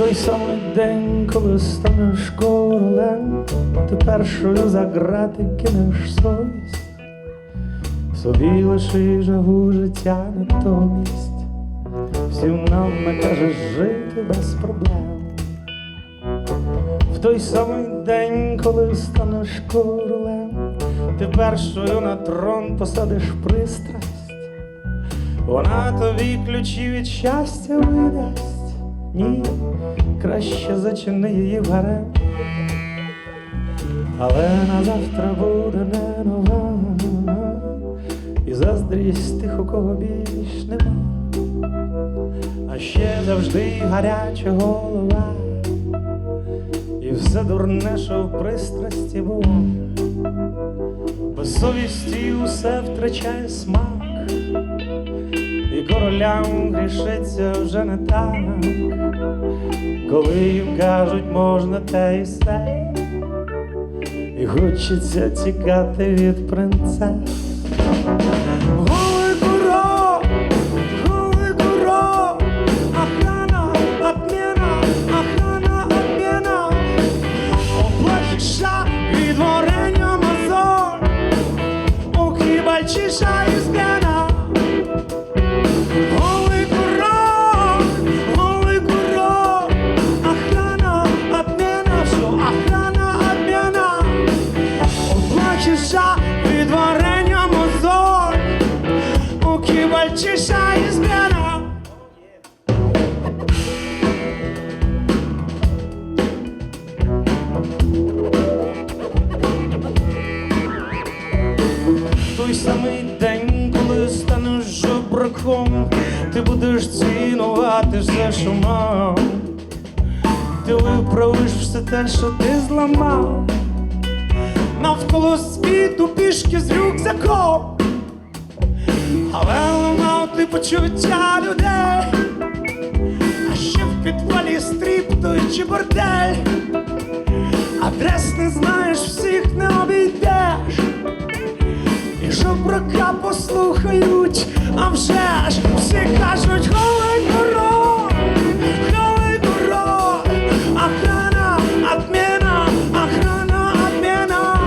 той самий день, коли станеш королем, ти першою за грати кинеш совість, собі лиши жагу життя натомість, всім нам накажеш жити без проблем. В той самий день, коли станеш королем, ти першою на трон посадиш пристрасть, вона тобі ключі від щастя видасть. Ні, краще зачини її в гарем. Але на завтра буде не нова, і заздрість тих, у кого більш нема, а ще завжди гаряча голова, і все дурне, що в пристрасті було, без совісті усе втрачає смак. І королям грішиться вже не так, коли їм кажуть, можна те і все, і хочеться тікати від принцес. Той самий день, коли станеш жебраком, ти будеш цінувати все, що. Ти виправиш все те, що ти зламав. Навколо світу пішки з рюкзаком, але ламав ти почуття людей, а ще в підвалі стріп той чи бордель, І жебрака послухають, а вже ж всі кажуть, голий король, голий король, охрана, обміна, охрана, обміна.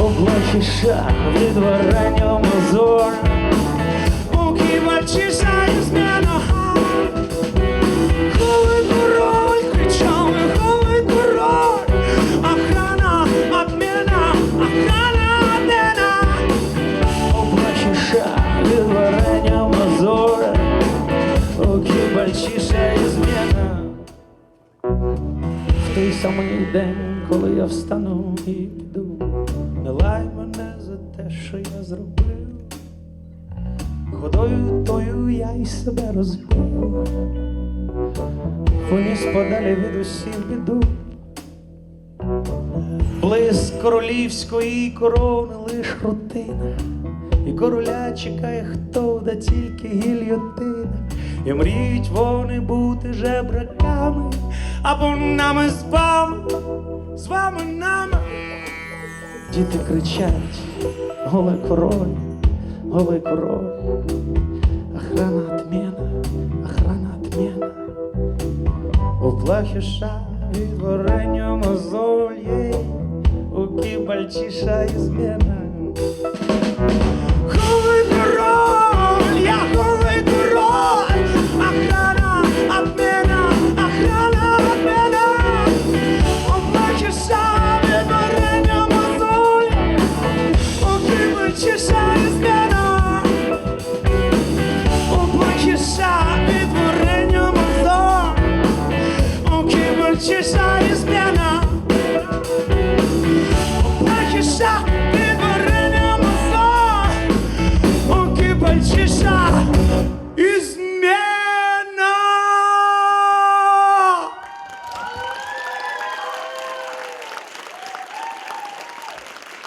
Облахи шаг від варення мозоль, у кібальчиша і зміна. Той самий день, коли я встану і піду, не лай мене за те, що я зробив. Ходою тою я й себе розбив. Поніс подалі від усіх біду. Близ королівської корони лиш рутина, і короля чекає хто, да тільки гільйотина, і мріють вони бути жебраками, або нами з вами, з вами нами. Діти кричать, голий король, голий король, охрана отмена, охрана отмена. У плахіша від варення мозолі, у кібальчиша і зміна. Russia.